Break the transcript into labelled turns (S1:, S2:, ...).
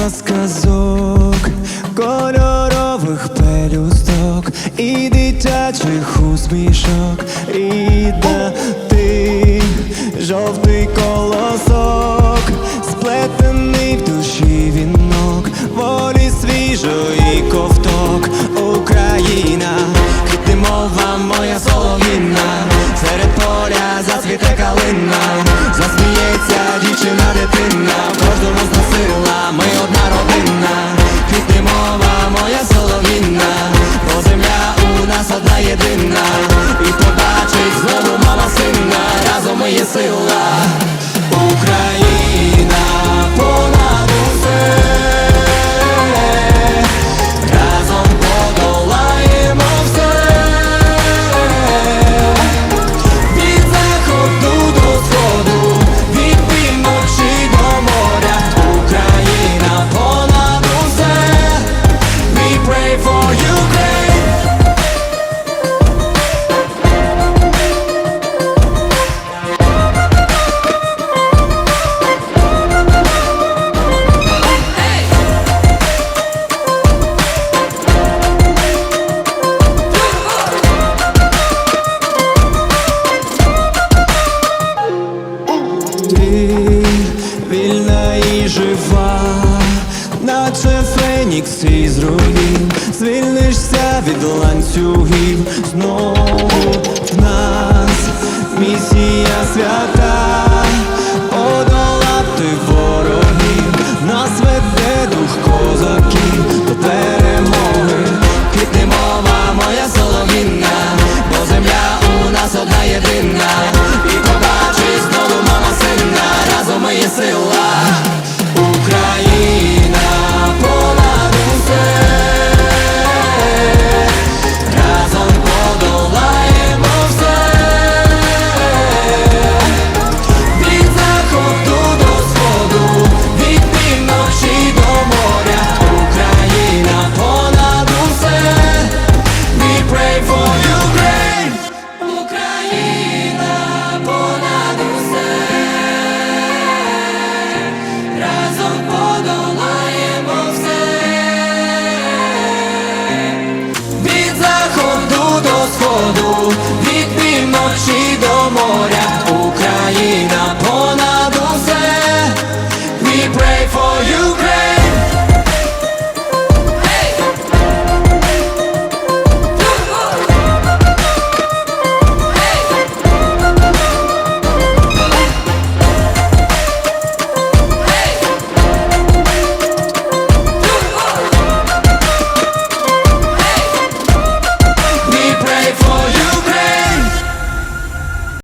S1: на сказок, кольорових пелюсток і дитячих усмішок, рідна ти жовтий колосок, сплетений в душі вінок, волі свіжої ковток, Україна, ти мова моя солов'їна, серед поля зацвіте калина, засміється дівчина дитина. В кожному наче фенікс із руїн, звільнишся від ланцюгів, знову в нас місія свята.